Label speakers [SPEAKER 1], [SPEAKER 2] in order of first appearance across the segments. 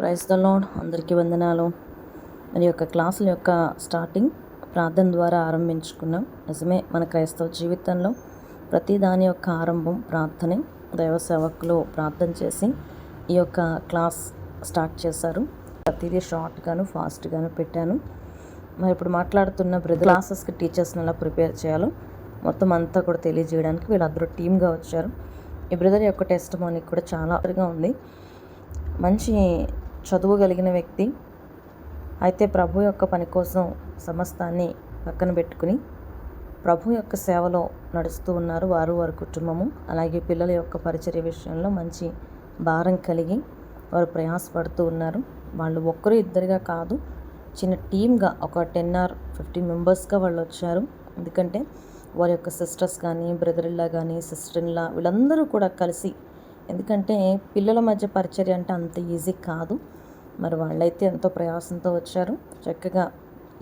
[SPEAKER 1] Praise the lord అందరికీ వందనాలు. మరి యొక్క క్లాసుల యొక్క స్టార్టింగ్ ప్రార్థన ద్వారా ఆరంభించుకున్నాం. నిజమే మన క్రైస్తవ జీవితంలో ప్రతి దాని యొక్క ఆరంభం ప్రార్థనే దైవ సేవకులు ప్రార్థన చేసి ఈ యొక్క క్లాస్ స్టార్ట్ చేశారు. ప్రతిదీ షార్ట్గాను ఫాస్ట్గాను పెట్టాను. మరి ఇప్పుడు మాట్లాడుతున్న బ్రదర్ క్లాసెస్కి టీచర్స్ని ఎలా ప్రిపేర్ చేయాలో మొత్తం అంతా కూడా తెలియజేయడానికి వీళ్ళందరూ టీమ్గా వచ్చారు. ఈ బ్రదర్ యొక్క టెస్ట్ మార్నింగ్ కూడా చాలా ఉంది. మంచి చదువు కలిగిన వ్యక్తి అయితే ప్రభు యొక్క పని కోసం సమస్తాన్ని పక్కన పెట్టుకుని ప్రభు యొక్క సేవలో నడుస్తూ ఉన్నారు వారు వారి కుటుంబము. అలాగే పిల్లల యొక్క పరిచర్య విషయంలో మంచి భారం కలిగి వారు ప్రయాసపడుతూ ఉన్నారు. వాళ్ళు ఒక్కరు ఇద్దరుగా కాదు చిన్న టీమ్గా ఒక టెన్ ఆర్ ఫిఫ్టీన్ మెంబర్స్గా వాళ్ళు వచ్చారు. ఎందుకంటే వారి యొక్క సిస్టర్స్ కానీ బ్రదర్ ఇల్లా కానీ సిస్టర్ ఇల్లా వీళ్ళందరూ కూడా కలిసి ఎందుకంటే పిల్లల మధ్య పరిచర్య అంటే అంత ఈజీ కాదు. మరి వాళ్ళైతే ఎంతో ప్రయాసంతో వచ్చారు. చక్కగా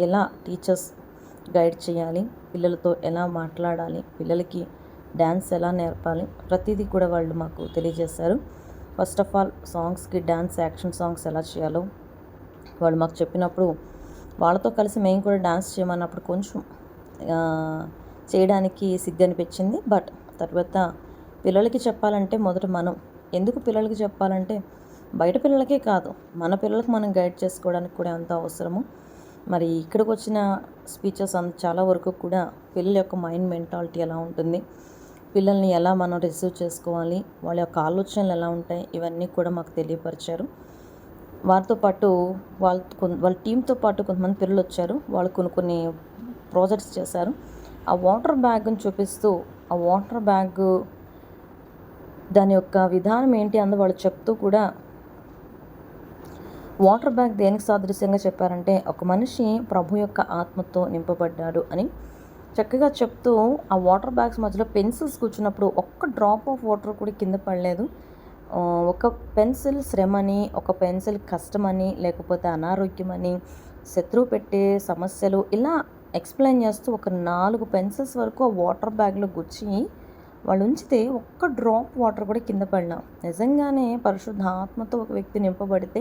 [SPEAKER 1] ఎలా టీచర్స్ గైడ్ చేయాలి పిల్లలతో ఎలా మాట్లాడాలి పిల్లలకి డ్యాన్స్ ఎలా నేర్పాలి ప్రతిదీ కూడా వాళ్ళు మాకు తెలియజేశారు. ఫస్ట్ ఆఫ్ ఆల్ సాంగ్స్కి డ్యాన్స్ యాక్షన్ సాంగ్స్ ఎలా చేయాలో వాళ్ళు మాకు చెప్పినప్పుడు వాళ్ళతో కలిసి మేము కూడా డ్యాన్స్ చేయమన్నప్పుడు కొంచెం చేయడానికి సిగ్గు అనిపించింది. బట్ తర్వాత పిల్లలకి చెప్పాలంటే మొదట మనం. ఎందుకు పిల్లలకి చెప్పాలంటే బయట పిల్లలకే కాదు. మన పిల్లలకు మనం గైడ్ చేసుకోవడానికి కూడా అంత అవసరము. మరి ఇక్కడికి వచ్చిన స్పీచెస్ అంత చాలా వరకు కూడా పిల్లల యొక్క మైండ్ మెంటాలిటీ ఎలా ఉంటుంది? పిల్లల్ని ఎలా మనం రిసీవ్ చేసుకోవాలి? వాళ్ళ యొక్క ఆలోచనలు ఎలా ఉంటాయి? ఇవన్నీ కూడా మాకు తెలియపరిచారు. వారితో పాటు వాళ్ళ వాళ్ళ టీంతో పాటు కొంతమంది పిల్లలు వచ్చారు. వాళ్ళు కొన్ని కొన్ని ప్రాజెక్ట్స్ చేశారు. ఆ వాటర్ బ్యాగ్ని చూపిస్తూ ఆ వాటర్ బ్యాగ్ దాని యొక్క విధానం ఏంటి అందు వాళ్ళు చెప్తూ కూడా వాటర్ బ్యాగ్ దేనికి సాదృశ్యంగా చెప్పారంటే ఒక మనిషి ప్రభు యొక్క ఆత్మతో నింపబడ్డాడు అని చక్కగా చెప్తూ ఆ వాటర్ బ్యాగ్స్ మధ్యలో పెన్సిల్స్ కూర్చున్నప్పుడు ఒక్క డ్రాప్ ఆఫ్ వాటర్ కూడా కింద పడలేదు. ఒక పెన్సిల్ శ్రమని ఒక పెన్సిల్ కష్టమని లేకపోతే అనారోగ్యమని శత్రువు పెట్టే సమస్యలు ఇలా ఎక్స్ప్లెయిన్ చేస్తూ ఒక నాలుగు పెన్సిల్స్ వరకు ఆ వాటర్ బ్యాగ్లో గుచ్చి వాళ్ళు ఉంచితే ఒక్క డ్రాప్ వాటర్ కూడా కింద పడినా. నిజంగానే పరిశుద్ధ ఆత్మతో ఒక వ్యక్తి నింపబడితే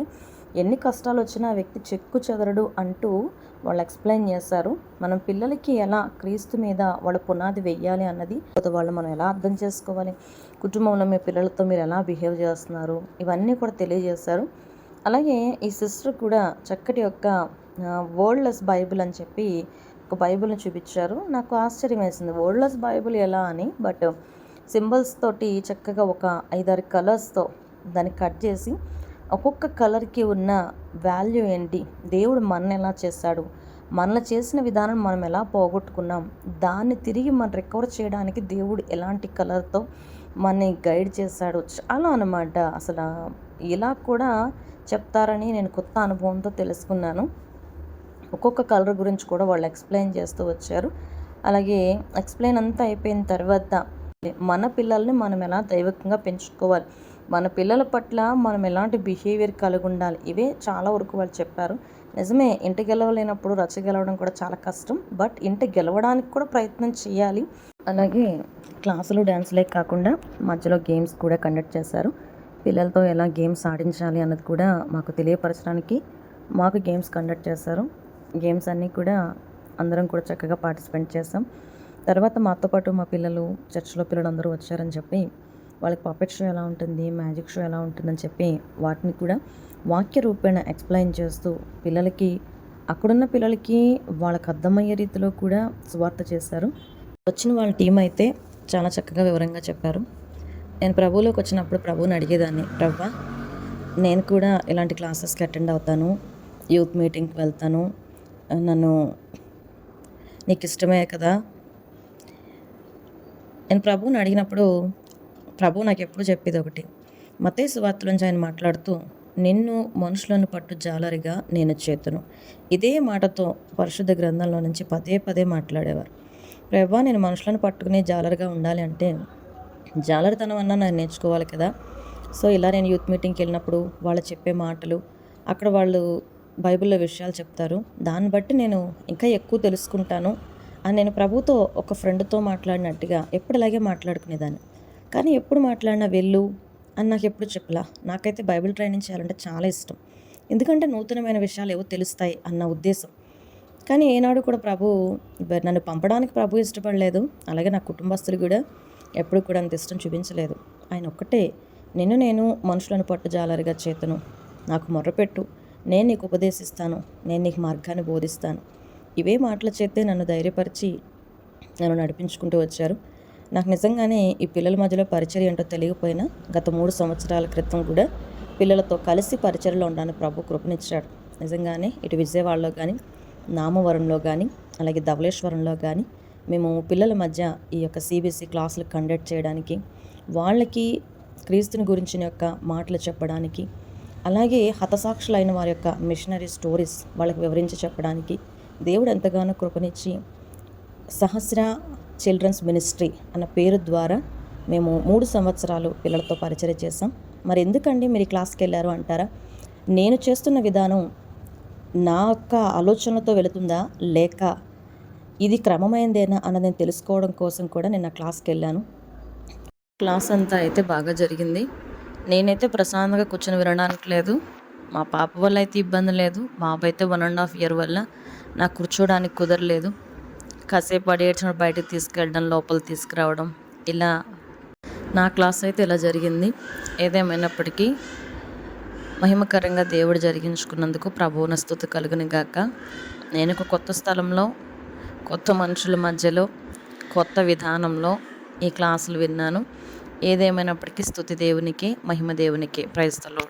[SPEAKER 1] ఎన్ని కష్టాలు వచ్చినా ఆ వ్యక్తి చెక్కు చెదరడు అంటూ వాళ్ళు ఎక్స్ప్లెయిన్ చేశారు మనం పిల్లలకి ఎలా క్రీస్తు మీద వాళ్ళ పునాది వెయ్యాలి అన్నది వాళ్ళు మనం ఎలా అర్థం చేసుకోవాలి? కుటుంబంలో మీ పిల్లలతో మీరు ఎలా బిహేవ్ చేస్తున్నారు? ఇవన్నీ కూడా తెలియజేశారు. అలాగే ఈ సిస్టర్ కూడా చక్కటి యొక్క వరల్డ్లెస్ బైబిల్ అని చెప్పి ఒక బైబిల్ని చూపించారు. నాకు ఆశ్చర్యం వేసింది ఓల్డ్స్ బైబిల్ ఎలా అని బట్ సింబల్స్ తోటి చక్కగా ఒక ఐదారు కలర్స్తో దాన్ని కట్ చేసి ఒక్కొక్క కలర్కి ఉన్న వాల్యూ ఏంటి దేవుడు మనల్ని ఎలా చేశాడు మనల్ని చేసిన విధానం మనం ఎలా పోగొట్టుకున్నాం దాన్ని తిరిగి మనం రికవర్ చేయడానికి దేవుడు ఎలాంటి కలర్తో మనని గైడ్ చేశాడు చాలా అనమాట అసలు ఇలా కూడా చెప్తారని నేను కొత్త అనుభవంతో తెలుసుకున్నాను. ఒక్కొక్క కలర్ గురించి కూడా వాళ్ళు ఎక్స్ప్లెయిన్ చేస్తూ వచ్చారు. అలాగే ఎక్స్ప్లెయిన్ అంతా అయిపోయిన తర్వాత మన పిల్లల్ని మనం ఎలా దైవికంగా పెంచుకోవాలి? మన పిల్లల పట్ల మనం ఎలాంటి బిహేవియర్ కలిగి ఉండాలి? ఇవే చాలా వరకు వాళ్ళు చెప్పారు. నిజమే ఇంటి గెలవలేనప్పుడు రచ్చ గెలవడం కూడా చాలా కష్టం. బట్ ఇంటి గెలవడానికి కూడా ప్రయత్నం చేయాలి. అలాగే క్లాసులు డ్యాన్స్లే కాకుండా మధ్యలో గేమ్స్ కూడా కండక్ట్ చేశారు. పిల్లలతో ఎలా గేమ్స్ ఆడించాలి అన్నది కూడా మాకు తెలియపరచడానికి మాకు గేమ్స్ కండక్ట్ చేశారు. గేమ్స్ అన్నీ కూడా అందరం కూడా చక్కగా పార్టిసిపేట్ చేసాం. తర్వాత మాతో పాటు మా పిల్లలు చర్చిలో పిల్లలు అందరూ వచ్చారని చెప్పి వాళ్ళకి పాపెట్ షో ఎలా ఉంటుంది మ్యాజిక్ షో ఎలా ఉంటుందని చెప్పి వాటిని కూడా వాక్య రూపేణ ఎక్స్ప్లెయిన్ చేస్తూ పిల్లలకి అక్కడున్న పిల్లలకి వాళ్ళకి అర్థమయ్యే రీతిలో కూడా సువార్త చేశారు. వచ్చిన వాళ్ళ టీం అయితే చాలా చక్కగా వివరంగా చెప్పారు. నేను ప్రభువులోకి వచ్చినప్పుడు ప్రభువుని అడిగేదాన్ని ప్రభా నేను కూడా ఇలాంటి క్లాసెస్కి అటెండ్ అవుతాను యూత్ మీటింగ్కి వెళ్తాను నన్ను నీకు ఇష్టమే కదా? నేను ప్రభువుని అడిగినప్పుడు ప్రభు నాకు ఎప్పుడు చెప్పేది ఒకటి. మతే సువార్తల నుంచి ఆయన మాట్లాడుతూ నిన్ను మనుషులను పట్టు జాలరిగా నేను చేతును. ఇదే మాటతో పరిశుద్ధ గ్రంథంలో నుంచి పదే పదే మాట్లాడేవారు. ప్రభా నేను మనుషులను పట్టుకునే జాలరిగా ఉండాలి అంటే జాలరితనం అన్నా నేను నేర్చుకోవాలి కదా? సో ఇలా నేను యూత్ మీటింగ్కి వెళ్ళినప్పుడు వాళ్ళు చెప్పే మాటలు అక్కడ వాళ్ళు బైబిల్లో విషయాలు చెప్తారు. దాన్ని బట్టి నేను ఇంకా ఎక్కువ తెలుసుకుంటాను. అని నేను ప్రభుతో ఒక ఫ్రెండ్తో మాట్లాడినట్టుగా ఎప్పుడు అలాగే మాట్లాడుకునేదాన్ని. కానీ ఎప్పుడు మాట్లాడినా వెళ్ళు అని నాకు ఎప్పుడు చెప్పలా. నాకైతే బైబిల్ ట్రైనింగ్ చేయాలంటే చాలా ఇష్టం. ఎందుకంటే నూతనమైన విషయాలు ఏవో తెలుస్తాయి అన్న ఉద్దేశం. కానీ ఏనాడు కూడా ప్రభు నన్ను పంపడానికి ప్రభు ఇష్టపడలేదు. అలాగే నా కుటుంబస్తులు కూడా ఎప్పుడు కూడా అంత ఇష్టం చూపించలేదు. ఆయన ఒక్కటే నిన్ను నేను మనుషులను పట్టుజాలరిగా చేతను. నాకు మొర్రపెట్టు. నేను నీకు ఉపదేశిస్తాను. నేను నీకు మార్గాన్ని బోధిస్తాను. ఇవే మాటల చేతే నన్ను ధైర్యపరిచి నన్ను నడిపించుకుంటూ వచ్చారు. నాకు నిజంగానే ఈ పిల్లల మధ్యలో పరిచర్య ఏంటో తెలియకపోయినా గత మూడు సంవత్సరాల క్రితం కూడా పిల్లలతో కలిసి పరిచర్యలో ఉండడానికి ప్రభు కృపనిచ్చాడు. నిజంగానే ఇటు విజయవాడలో కానీ నామవరంలో కానీ అలాగే ధవళేశ్వరంలో కానీ మేము పిల్లల మధ్య ఈ యొక్క సిబిఎస్ఈ క్లాసులు కండక్ట్ చేయడానికి వాళ్ళకి క్రీస్తుని గురించిన యొక్క మాటలు చెప్పడానికి అలాగే హతసాక్షులైన వారి యొక్క మిషనరీ స్టోరీస్ వాళ్ళకి వివరించి చెప్పడానికి దేవుడు ఎంతగానో కృపనిచ్చి సహస్ర చిల్డ్రన్స్ మినిస్ట్రీ అన్న పేరు ద్వారా మేము మూడు సంవత్సరాలు పిల్లలతో పరిచయం చేసాం మరి ఎందుకండి మీరు క్లాస్కి వెళ్ళారు అంటారా? నేను చేస్తున్న విధానం నా యొక్క ఆలోచనలతో వెళుతుందా? లేక ఇది క్రమమైందేనా అన్నది నేను తెలుసుకోవడం కోసం కూడా నేను ఆ క్లాస్కి వెళ్ళాను. క్లాస్ అంతా అయితే బాగా జరిగింది. నేనైతే ప్రశాంతంగా కూర్చొని వినడానికి లేదు. మా పాప వల్ల అయితే ఇబ్బంది లేదు. బాబు అయితే వన్ అండ్ హాఫ్ ఇయర్ వల్ల నాకు కూర్చోడానికి కుదరలేదు. కాసేపు అడి బయటకు తీసుకెళ్ళడం లోపల తీసుకురావడం ఇలా నా క్లాస్ అయితే ఇలా జరిగింది. ఏదేమైనప్పటికీ మహిమకరంగా దేవుడు జరిగించుకున్నందుకు ప్రభువున స్థుతి కలుగుని గాక. నేను ఒక కొత్త స్థలంలో కొత్త మనుషుల మధ్యలో కొత్త విధానంలో ఈ క్లాసులు విన్నాను. ఏదేమైనప్పటికీ స్థుతి దేవునికి మహిమ దేవునికి ప్రైస్తలో